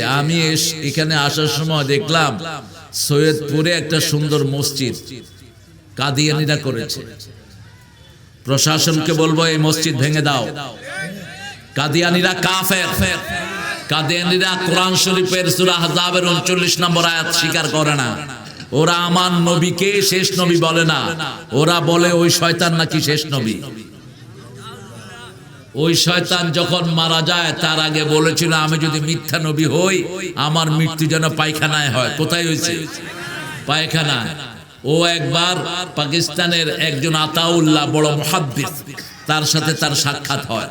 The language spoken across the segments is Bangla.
আমি এখানে আসার সময় দেখলাম সৈয়দপুরে একটা সুন্দর মসজিদ কাদিয়ানিরা করেছে। প্রশাসনকে বলব, এই মসজিদ ভেঙে দাও। কাদিয়ানিরা কাফের। কাদিয়ানিরা কোরআন শরীফের সূরা হাজাবের উনচল্লিশ নম্বর আয়াত স্বীকার করে না। ওরা আমার নবীকে শেষ নবী বলে না। ওরা বলে, ওই শয়তান নাকি শেষ নবী? ওই শয়তান যখন মারা যায়, তার আগে বলেছিল, আমি যদি মিথ্যা নবী হই, আমার মৃত্যু যেন পায়খানায় হয়। কোথায় হয়েছে? পায়খানায়। ও একবার পাকিস্তানের একজন আতাউল্লাহ বড় মহাদ্দিস, তার সাথে তার সাক্ষাৎ হয়।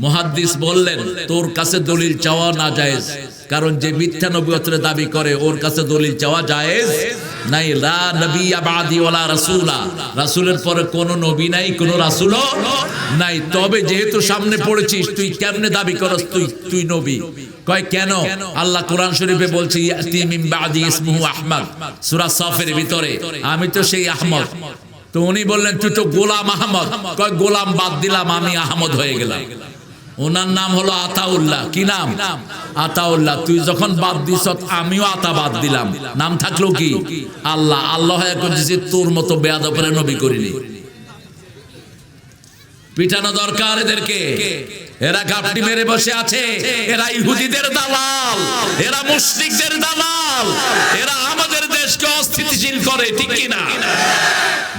মহাদ্দিস বললেন, তোর কাছে দলিল চাওয়া না জায়েজ, কারণ যে মিথ্যা নবীয়তের দাবি করে, ওর কাছে দলিল চাওয়া জায়েজ নাই, লা নবী আবাদি রাসূলা। রাসূলের পরে কোন নবী নাই, কোন রাসূলও নাই। তবে যেহেতু সামনে পড়েছিস, তুই কেমনে দাবি করস? তুই তুই নবী। কয়, কেন? আল্লাহ কোরআন শরীফে বলছে, ইয়াতি বাদি ইসমুহু আহমদ। সূরা সাফের ভিতরে। আমি তো সেই আহমদ। তো উনি বললেন, তুই তো গোলাম আহমদ। কয়, গোলাম বাদ দিলাম, আমি আহমদ হয়ে গেলাম। ওনার নাম হলো আতাউল্লাহ। কি নাম? আতাউল্লাহ। তুই যখন বাদ দিস, আমিও আতা বাদ দিলাম। নাম থাকল কি? আল্লাহ। আল্লাহ যে তোর মতো বেয়াদপের নবী করিনি। পিটানো দরকার এদেরকে। এরা গাপটি মেরে বসে আছে। এরা ইহুদিদের দালাল। এরা মুশরিকদের দালাল। এরা আমাদের দেশকে অস্থিতিশীল করে, ঠিক কি না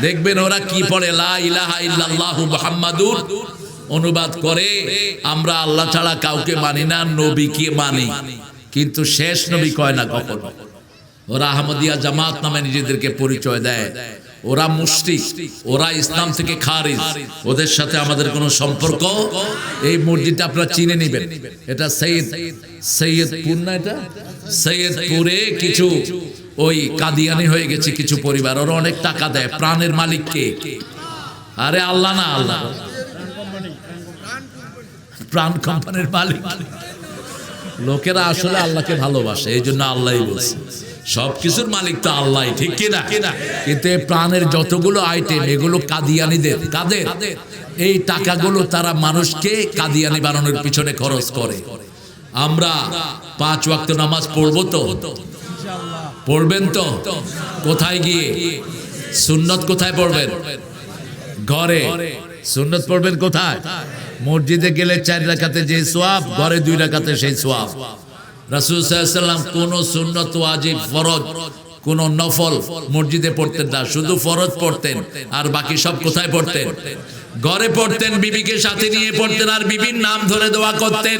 দেখবেন ওরা কি পড়ে? লা মুহাম্মাদুর অনুবাদ করে, আমরা আল্লাহ ছাড়া কাউকে মানি না, নবীকে মানি। কিন্তু শেষ নবী কয় না কখনো? ওরা আহমদিয়া জামাত নামে নিজেদেরকে পরিচয় দেয়। ওরা মুশরিক, ওরা ইসলাম থেকে খারিজ। ওদের সাথে আমাদের কোনো সম্পর্ক? এই মসজিদটা আপনারা চিনে নেবেন। এটা সৈয়দ সৈয়দপুর না এটা? সৈয়দপুরে কিছু ওই কাদিয়ানি হয়ে গেছে, কিছু পরিবার। ওরা অনেক টাকা দেয়, প্রাণের মালিককে। আরে আল্লাহ না, আল্লাহ। প্রাণ কোম্পানির মালিক। লোকেরা আসলে আল্লাহকে ভালোবাসে, এই জন্য আল্লাহই বলছে। সব কিছুর মালিক তো আল্লাহ ঠিক কিনা এই প্রাণের যতগুলো আইটেম এগুলো কাদিয়ানিদের, কাদের? এই টাকাগুলো তারা মানুষকে কাদিয়ানি বানানোর পিছনে খরচ করে। আমরা পাঁচ ওয়াক্ত নামাজ পড়ব তো? পড়বেন তো? কোথায় গিয়ে? সুন্নত কোথায় পড়বেন? ঘরে। সুন্নত পড়বেন কোথায়? মসজিদে গেলে চার রাখাতে যে সোয়াব, ঘরে দুই রাখাতে সেই সোয়াব। রাসুল সাল্লাম কোন সুন্নত ওয়াজিব, ফরজ, কোন নফল মসজিদে পড়তেন না, শুধু ফরজ পড়তেন, আর বাকি সব কোথায় পড়তেন? ঘরে পড়তেন, বিবিকে সাথে নিয়ে পড়তেন, আর বিবির নাম ধরে দোয়া করতেন।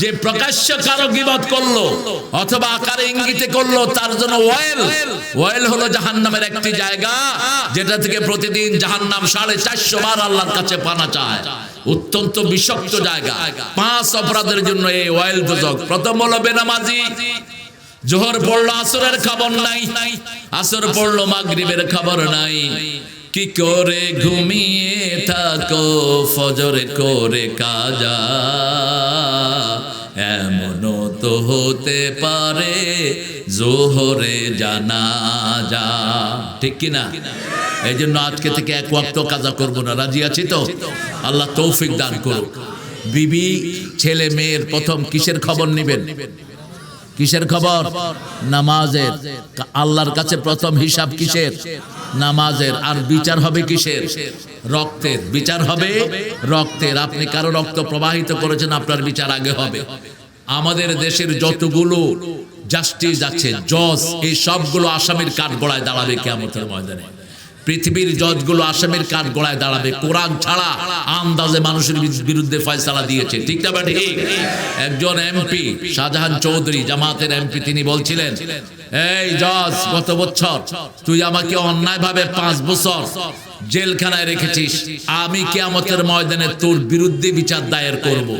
যে প্রকাশ্য কারও গীবত করল অথবা আকারে ইঙ্গিতে করল, তার জন্য ওয়েল। ওয়েল হলো জাহান্নামের একটি জায়গা যেটা থেকে প্রতিদিন জাহান্নাম সাড়ে চারশো বার আল্লাহর কাছে পানা চায়। অত্যন্ত বিষাক্ত জায়গা। পাঁচ অপরাধের জন্য এই ওয়েল দোজক প্রথম হলো বেনামাজি। জোহর পড়ল আসরের খবর নাই। আসর পড়ল মাগরিবের খবর নাই। কি করে ঘুমিয়ে থাকো? ফজর করে কাজা। এমনও তো হতে পারে জোহরে জানা যা ঠিক কিনা? এই জন্য আজকে থেকে এক ওয়াক্ত কাজা করব না। রাজি আছি তো? আল্লাহ তৌফিক দান করুক। বিবি, ছেলে, মেয়ের প্রথম কিসের খবর নেবেন? কিসের খবর? নামাজের। আল্লাহর কাছে প্রথম হিসাব কিসের? নামাজের। আর বিচার হবে কিসের? রক্তের। বিচার হবে রক্তের। আপনি কারও রক্ত প্রবাহিত করেছেন, আপনার বিচার আগে হবে। আমাদের দেশের যতগুলো জাস্টিস আছে, জজ, এই সবগুলো আসামির কাঠ গড়ায় দাঁড়াবে কেমতের ময়দানে। পৃথিবীর জজগুলো আসামের কাঠ গড়ায় দাঁড়াবে। কোরআন ছাড়া আন্দাজে মানুষের বিরুদ্ধে ফয়সালা দিয়েছে। ঠিক না বা ঠিক? একজন এমপি, শাহজাহান চৌধুরী, জামাতের এমপি, তিনি বলছিলেন, এই জজ, গত বছর তুই আমাকে অন্যায়ভাবে পাঁচ বছর জেলখানায় রেখেছিস। আমি কেয়ামতের ময়দানে তোর বিরুদ্ধে বিচার দায়ের করব।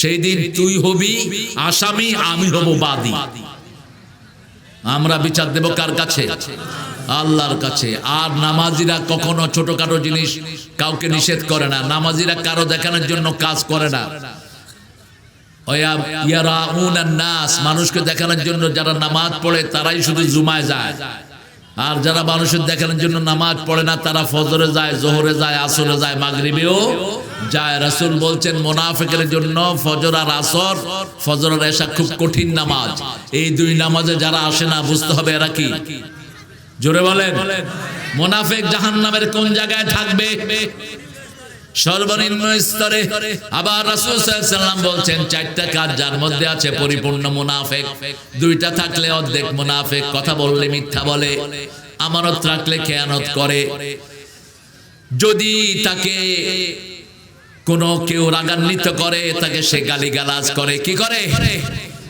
সেই দিন তুই হবি আসামি, আমি হব বাদী। আমরা বিচার দেব কার কাছে? আল্লাহর কাছে। আর নামাজিরা কখনো ছোটখাটো জিনিস কাউকে নিষেধ করে না। নামাজিরা কারও দেখানোর জন্য কাজ করে না। নাস, মানুষকে দেখানোর জন্য যারা নামাজ পড়ে, তারাই শুধু জুমায় যায়। আর যারা মানুষের দেখানোর জন্য নামাজ পড়ে না, তারা ফজরে যায়, জোহরে যায়, আসরে যায়, মাগরিবেও যায়। রাসূল বলছেন, মোনাফিকের জন্য ফজর আর আসর ফজর আর এশা খুব কঠিন নামাজ। এই দুই নামাজে যারা আসে না, বুঝতে হবে এরা কি? জোরে বলেন, মোনাফেক জাহান্নামের কোন জায়গায় থাকবে? সর্বনিম্ন স্তরে। আবার রাসূল সাল্লাম বলছেন, চারটা কাজ যার মধ্যে আছে পরিপূর্ণ মুনাফেক। দুইটা থাকলে অর্ধেক মুনাফেক, কথা বললে মিথ্যা বলে। আমানত রাখলে খেয়ানত করে। যদি তাকে কোনো কেউ রাগান্বিত করে, তাকে সে গালিগালাজ করে, কি করে?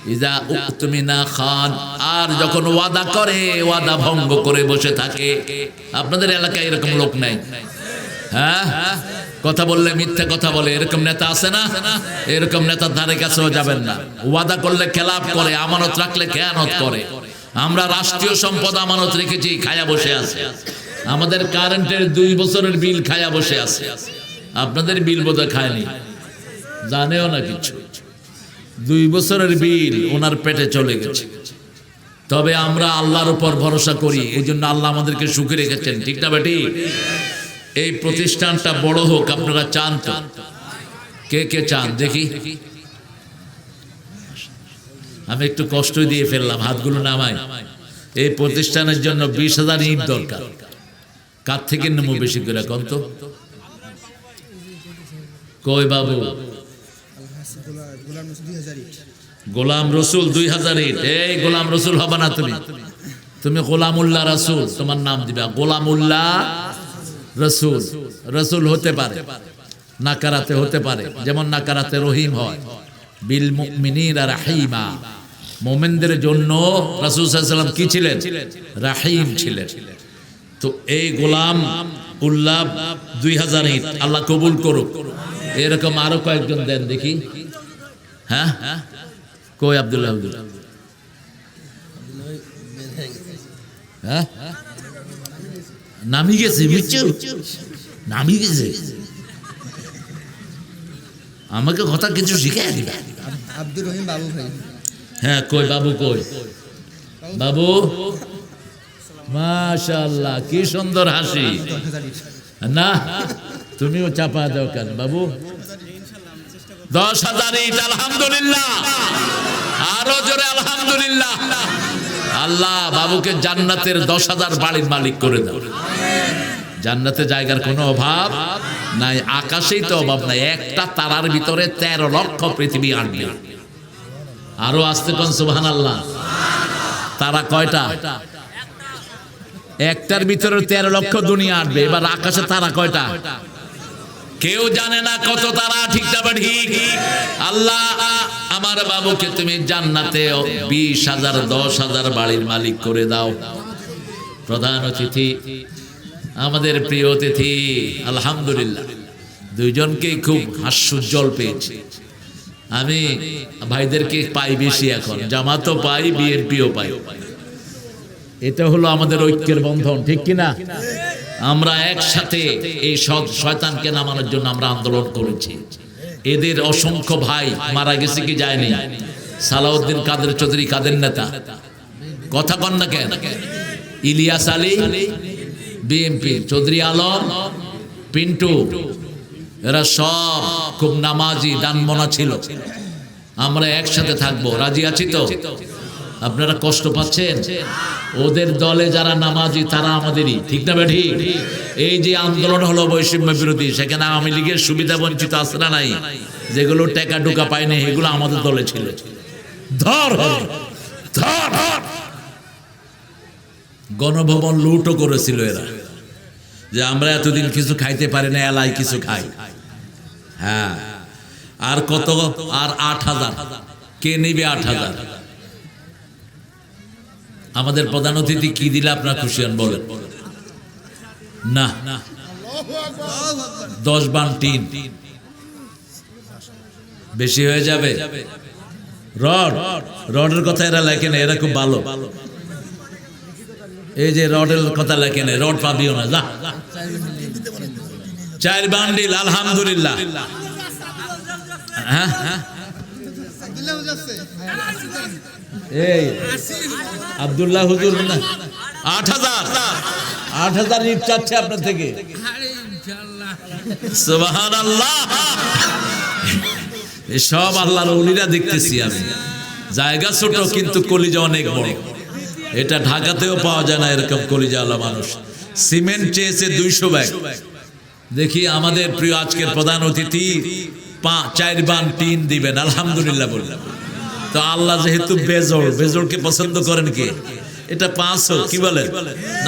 ইজা উকতুমিনা খান, আর যখন ওয়াদা করে, ওয়াদা ভঙ্গ করে বসে থাকে, আপনাদের এলাকায় এরকম লোক নাই। হ্যাঁ? কথা বললে মিথ্যে কথা বলে, এরকম নেতা আছে না? এরকম নেতার ধারে কাছেও যাবেন না। ওয়াদা করলে খেলাপ করে, আমানত রাখলে খেয়ানত করে। আমরা রাষ্ট্রীয় সম্পদ আমানত রেখেছি, খায়া বসে আছে। আমাদের কারেন্টের দুই বছরের বিল খায়া বসে আছে। আপনাদের বিল বোধহয় খায়নি। জানেও না কিছু। দুই বছরের বিল ওনার পেটে চলে গেছে। তবে আমরা আল্লাহর উপর ভরসা করি এই জন্য আল্লাহ আমাদেরকে সুখে রেখেছেন। ঠিক না বেটি? এই প্রতিষ্ঠানটা বড় হোক, আপনারা চান তো। কে কে চান? দেখি। আমি একটু কষ্ট দিয়ে ফেললাম, হাতগুলো নামাই। এই প্রতিষ্ঠানের জন্য বিশ হাজার ইট দরকার। কার থেকে নেব বেশি করে? কত কই বাবু? গোলাম রসুল দুই হাজার ইট এই গোলাম রসুল হবে না তুমি। তুমি গোলামুল্লাহ রাসুল, তোমার নাম দিবা গোলামুল্লাহ রসুল। রসুল হতে পারে, নাকারাতে হতে পারে, যেমন নাকারাতে রহিম হয়। বিল মুমিনিনা রাহিমা। মোমেনদের জন্য রাসূল কি ছিলেন? রাহিম ছিলেন। তো এই গোলাম উল্লাহ দুই হাজার ইট আল্লাহ কবুল করুক। এরকম আরও কয়েকজন দেন দেখি। হ্যাঁ? কই আব্দুল্লাহ আব্দুল্লাহ? হ্যাঁ? নামি গেছে বুঝছ নামি গেছে? আমাকে কথা কিছু শিখে দিবে? আব্দুর রহিম বাবু ভাই। হ্যাঁ কই বাবু কই? বাবু? মাশাআল্লাহ কি সুন্দর হাসি। না তুমিও চাপা দাও কেন বাবু? দশ হাজার ইট, আলহামদুলিল্লাহ। আরও জোরে আলহামদুলিল্লাহ। আল্লাহ বাবুকে জান্নাতের দশ হাজার বাড়ির মালিক করে দাও। জান্নাতে জায়গার কোনো অভাব নাই, আকাশেই তো অভাব নাই। একটা তারার ভিতরে তেরো লক্ষ পৃথিবী আনবে আরও আসতে কোন সুবহান আল্লাহ তারা কয়টা? একটার ভিতরে তেরো লক্ষ দুনিয়া আসবে এবার আকাশে তারা কয়টা? কেউ জানে না কত তারা, ঠিক ঠিক? আল্লাহ, আমার বাবুকে তুমি জান্নাতে বিশ হাজার, দশ হাজার বাড়ির মালিক করে দাও। প্রধান অতিথি, আমাদের প্রিয় অতিথি, আলহামদুলিল্লাহ। দুইজনকেই খুব হাস্যোজ্জ্বল পেয়েছি। আমি ভাইদেরকে পাই বেশি এখন, জামাতও পাই, বিএনপিও পাই। এটা হলো আমাদের ঐক্যের বন্ধন, ঠিক কিনা? আমরা একসাথে এই সৎ শয়তানকে নামানোর জন্য আমরা আন্দোলন করেছি। এদের অসংখ্য ভাই মারা গেছে কি যায়নি? সালাউদ্দিন কাদের চৌধুরী কাদের নেতা? কথা কন না কেন? ইলিয়াস আলী বিএমপি চৌধুরী আলম, পিন্টু, এরা সব খুব নামাজি ডানমনা ছিল। আমরা একসাথে থাকব। রাজি আছি তো? আপনারা কষ্ট পাচ্ছেন? ওদের দলে যারা নামাজি, তারা আমাদেরই। ঠিক না বেঠি এই যে আন্দোলন হলো বৈষম্য বিরোধী, সেখানে আওয়ামী লীগের সুবিধা বঞ্চিত না নাই? যেগুলো টেকা টুকা পায়নি এগুলো আমাদের দলে ছিল। গণভবন লুটও করেছিল এরা। যে আমরা এতদিন কিছু খাইতে পারি না, এলাই কিছু খাই। হ্যাঁ। আর কত? আর আট হাজার। কে নিবে আট হাজার? আমাদের প্রধান অতিথি কি দিলে আপনার খুশি হন বলেন? না। দশ বান টিন। বেশি হয়ে যাবে? রড। রডের কথা এরা লেখে না, এরা খুব ভালো। এই যে রডের কথা লেখে না, রড পাবিও না, যা। চার বান্ডিল আলহামদুলিল্লাহ। হ্যাঁ? হ্যাঁ এই আব্দুল্লাহ হুজুর না? আট হাজার। আট হাজার ইট চাচ্ছে আপনার থেকে। সব আল্লাহর উলিরা দেখতেছি আমি। জায়গা ছোট কিন্তু কলিজা অনেক বড়। এটা ঢাকাতেও পাওয়া যায় না এরকম কলিজা আল্লাহ মানুষ। সিমেন্ট চেয়েছে দুইশো ব্যাগ। দেখি আমাদের প্রিয় আজকের প্রধান অতিথি পা চার বান টিন দিবেন। আলহামদুলিল্লাহ বললাম। তো আল্লাহ যেহেতু বেজোর বেজোরকে পছন্দ করেন কে? এটা পাঁচ হোক কি বলেন?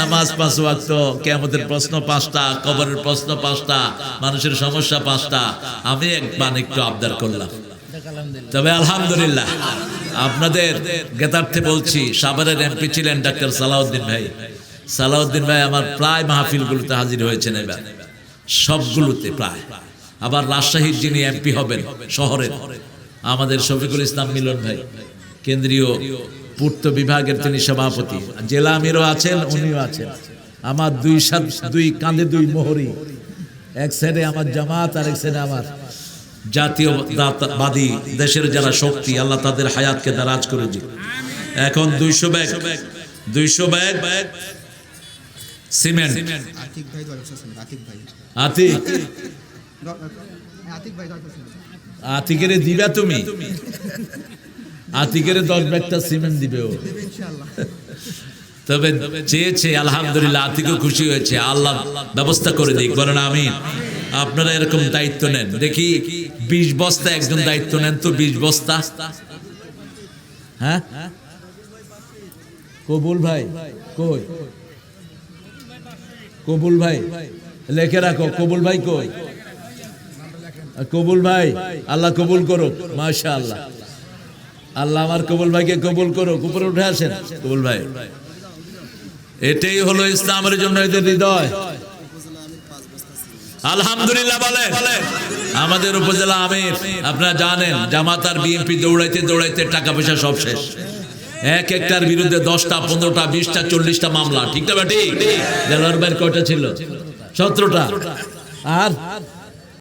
নামাজ পাঁচ ওয়াক্ত কেমতের প্রশ্ন পাঁচটা কবরের প্রশ্ন পাঁচটা মানুষের সমস্যা পাঁচটা। আমি এক বান একটু আবদার করলাম। তবে আলহামদুলিল্লাহ আপনাদের জ্ঞাতার্থে বলছি সাভারের এমপি ছিলেন ডাক্তার সালাউদ্দিন ভাই। সালাউদ্দিন ভাই আমার প্রায় মাহফিলগুলোতে হাজির হয়েছেন এবার। সবগুলোতে প্রায়। আবার রাজশাহীর যিনি এমপি হবেন শহরের। আমাদের শফিকুল ইসলাম মিলন ভাই কেন্দ্রীয় পূর্ত বিভাগের তিনি সভাপতি। জেলা আমিরও আছেন উনিও আছেন। আমার দুই সাত দুই কাঁধে দুই মোহরি। এক সাইডে আমার জামাত আর এক সাইডে আমার জাতীয়বাদী দেশের যারা শক্তি আল্লাহ তাদের হায়াতকে দারাজ করে দিন এখন দুইশো ব্যাগ দুইশো ব্যাগ ব্যাগ সিমেন্ট। আতিক আতিকেরে দিবা তুমি। আতিকেরে দশ ব্যাগটা সিমেন্ট দিবে ও। তবে চেয়েছে, আলহামদুলিল্লাহ আতিকে খুশি হয়েছে। আল্লাহ ব্যবস্থা করে দিক, বলেন আমি আপনারা এরকম দায়িত্ব নেন। দেখি, বিশ বস্তা একজন দায়িত্ব নেন তো বিশ বস্তা। হ্যাঁ? কবুল ভাই, কই? কবুল ভাই, লেখে রাখো, কবুল ভাই কই? কবুল ভাই, আল্লাহ কবুল করুক মাশা আল্লাহ আল্লাহ আমার কবুল ভাইকে কবুল করুক, উপরে উঠে আসেন। কবুল ভাই। এটাই হলো ইসলামের জন্য এদের হৃদয়। আলহামদুলিল্লাহ বলে। আমাদের উপজেলা আমির, আপনারা জানেন, জামাত আর বিএনপি দৌড়াইতে দৌড়াইতে টাকা পয়সা সব শেষ। এক একটার বিরুদ্ধে দশটা, পনেরোটা, বিশটা, চল্লিশটা মামলা। ঠিক না ঠিক? কয়টা ছিল? সতেরোটা। আর?